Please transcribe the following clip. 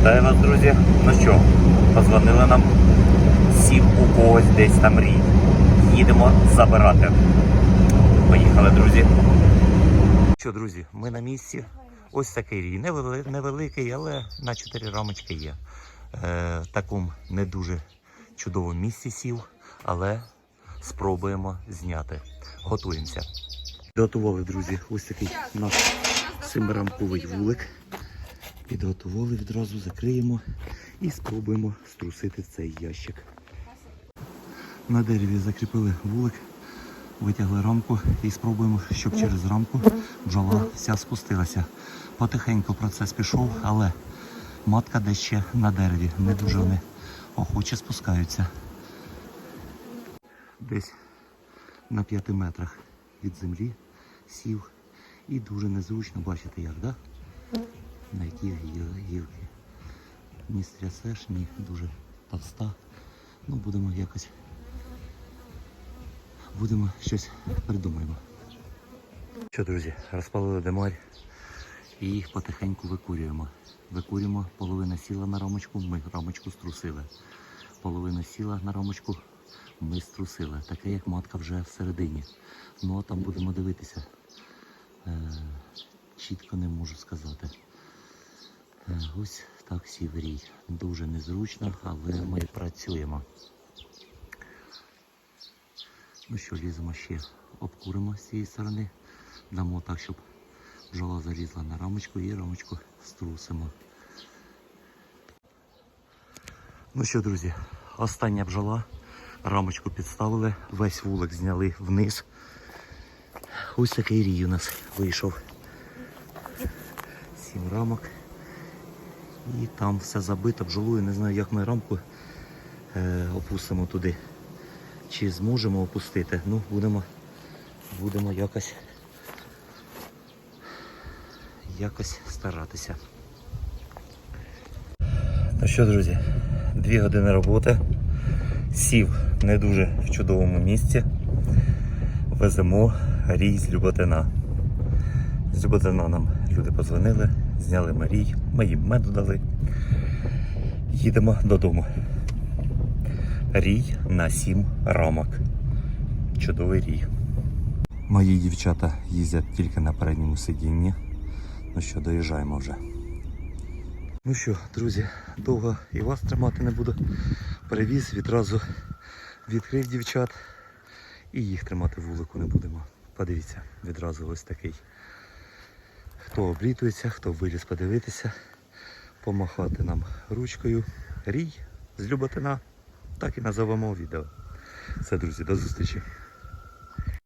Вітаю вас, друзі. Ну що, позвонили нам сів у когось десь там рій. Їдемо забирати. Поїхали, друзі. Що, друзі, ми на місці. Ось такий рій. Невеликий, але на 4 рамочки є. Е, в такому не дуже чудовому місці сів, але спробуємо зняти. Готуємося. Готували, друзі, ось такий наш семирамковий вулик. Підготували відразу, закриємо і спробуємо струсити цей ящик. На дереві закріпили вулик, витягли рамку і спробуємо, щоб через рамку бджола вся спустилася. Потихеньку процес пішов, але матка десь ще на дереві. Не дуже вони охоче спускаються. Десь на 5 метрах від землі сів. І дуже незручно, бачите як. Да? на які гіл- гілки. Ні стрясеш, ні дуже товста. Ну, будемо якось. Будемо щось придумаємо. Що, друзі, розпалили демарь і потихеньку викурюємо. Викурюємо, половина сіла на рамочку, ми рамочку струсили. Половина сіла на рамочку, ми струсили. Таке як матка вже всередині. Ну а там будемо дивитися. Е, чітко не можу сказати. Е, Ось так сіверій. Дуже незручно, але ми працюємо. Ну що, ліземо ще, обкуримо з цієї сторони. Дамо так, щоб бджола залізла на рамочку і рамочку струсимо. Ну що, друзі, остання бджола. Рамочку підставили, весь вулик зняли вниз. Ось такий рій у нас вийшов. Сім рамок. І там все забито бджолою. Не знаю, як ми рамку е, опустимо туди. Чи зможемо опустити. Ну, будемо, будемо якось, якось старатися. Ну що, друзі, дві години роботи. Сів не дуже в чудовому місці. Веземо рій з Люботина. З Люботина нам люди подзвонили, зняли Марій, ми їм меду дали. Їдемо додому. Рій на сім рамок. Чудовий рій. Мої дівчата їздять тільки на передньому сидінні. Ну що, доїжджаємо вже. Ну що, друзі, довго і вас тримати не буду. Перевіз, відразу відкрив дівчат і їх тримати вулику не будемо. Подивіться, відразу ось такий. Хто облітується, хто виліз подивитися, помахати нам ручкою. Рій з Люботина. Так і назовемо відео. Все, друзі, до зустрічі.